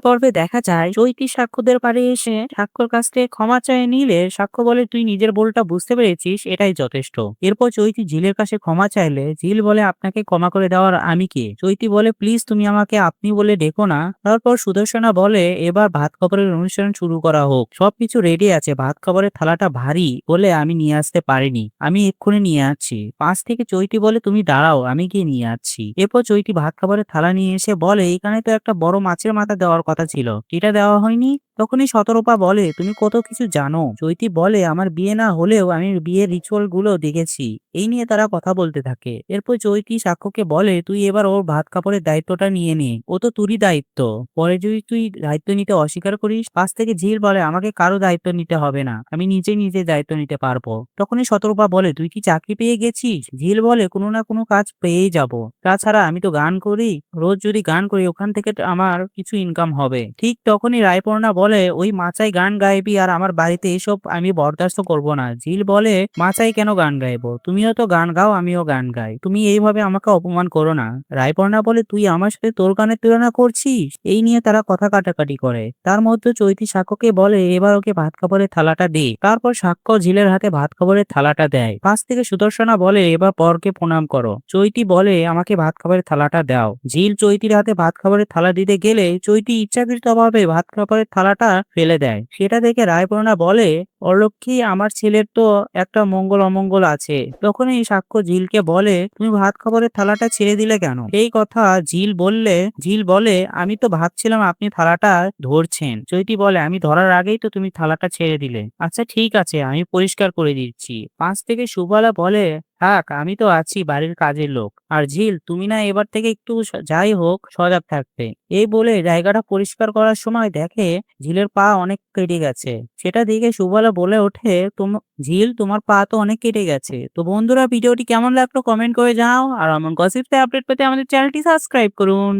পর্বে দেখা যায় চৈতি সাক্ষ্যদের বাড়ি এসে সাক্ষ্যর কাছ থেকে ক্ষমা চেয়ে নিলে সাক্ষ্য বলে তুই নিজের ভুলটা বুঝতে পেরেছিস, এটাই যথেষ্ট। এরপর চৈতি ঝিলের কাছে ক্ষমা চাইলে ঝিল বলে আপনাকে ক্ষমা করে দেওয়ার আমি কে? চৈতি বলে, প্লিজ তুমি আমাকে আপনি বলে ডেকো না। তারপর সুদর্শনা বলে, এবার ভাত খবরের অনুষ্ঠান শুরু করা হোক। সবকিছু রেডি আছে, ভাত খবরের থালাটা ভারী বলে আমি নিয়ে আসতে পারিনি। আমি এক্ষুনি নিয়ে আসছি। পাঁচ থেকে চৈতি বলে, তুমি দাঁড়াও, আমি গিয়ে নিয়ে আসছি। এরপর চৈতি ভাত খাবারের থালা নিয়ে এসে বলে, এখানে তো একটা বড় মাছের মাথা দেওয়ার কথা ছিল। এটা দেওয়া হয়নি। তখনই শতরূপা বলে, তুমি কত কিছু জানো? চৈতি বলে, আমার বিয়ে না হলেও আমি বিয়ের রিচুয়ালগুলো দেখেছি। এই নিয়ে তারা কথা বলতে থাকে। এরপর চৈতি সাক্ষ্যকে বলে, তুই এবার ওর ভাত কাপড়ের দায়িত্বটা নিয়ে নে। ও তো তুরই দায়িত্ব। পরে যদি তুই দায়িত্ব নিতে অস্বীকার করিস, পাশ থেকে ঝিল বলে, আমাকে কারও দায়িত্ব নিতে হবে না। আমি নিজে নিজে দায়িত্ব নিতে পারব। তখনই শতরূপা বলে, তুই কি চাকরি পেয়ে গেছিস? ঝিল বলে, কোনো না কোনো কাজ পেয়েই যাব। তাছাড়া আমি তো গান করি। রোজ যদি গান করি, ওখান থেকে আমার কিছু ইনকাম হবে। ঠিক তখনই রায়পর্ণা বলে ওই মাচাই গান গাইবি আর আমার বাড়িতে এসব আমি বরদাস্ত করব না। ঝিল বলে, মাচাই কেন গান গাইবো? তুমিও তো গান গাও, আমিও গান গাই। তুমি এইভাবে আমাকে অপমান করো না। রায়পর্ণা বলে, তুই আমার সাথে তোর গানের তুলনা করছিস? এই নিয়ে তারা কথা কাটাকাটি করে। তার মধ্যে চৈতি সাক্ষ্যকে বলে, এবার ওকে ভাত খাবারের থালাটা দে। তারপর সাক্ষ্য ঝিলের হাতে ভাত খাবারের থালাটা দেয়। পাশ থেকে সুদর্শনা বলে, এবার পরকে প্রণাম করো। চৈতি বলে, আমাকে ভাত খাবারের থালাটা দাও। ঝিল চৈতির হাতে ভাত খাবারের থালা দিতে গেলে, চৈতি ইচ্ছাকৃতভাবে ভাত খাবারের থালাটা ফেলে দেয়। সেটা দেখে রায়পর্ণা বলে অলক্ষী আমার ছেলের তো একটা মঙ্গল অমঙ্গল আছে। তখনই সাক্ষ্য ঝিলকে বলে, তুমি ভাত খাবারের থালাটা ছেড়ে দিলে কেন? এই কথা ঝিল বললে ঝিল বলে, আমি তো ভাবছিলাম আপনি থালাটা ধরছেন। চৈতি বলে, আমি ধরার আগেই তো তুমি থালাটা ছেড়ে দিলে। আচ্ছা ঠিক আছে, আমি পরিষ্কার করে দিচ্ছি। পাঁচ থেকে সুবালা বলে থাক, আমি তো আছি বাড়ির কাজের লোক। আর ঝিল, তুমি না এবার থেকে একটু যাই হোক, সজাগ থাকবে। এই বলে জায়গাটা পরিষ্কার করার সময় দেখে ঝিলের পা অনেক কেটে গেছে। সেটা দেখে সুবলা বলে ওঠে, তোম, ঝিল, তোমার পা তো অনেক কেটে গেছে। তো বন্ধুরা, ভিডিওটি কেমন লাগল কমেন্ট করে যাও আর আমার গসিপতে আপডেট পেতে আমাদের চ্যানেলটি সাবস্ক্রাইব করুন।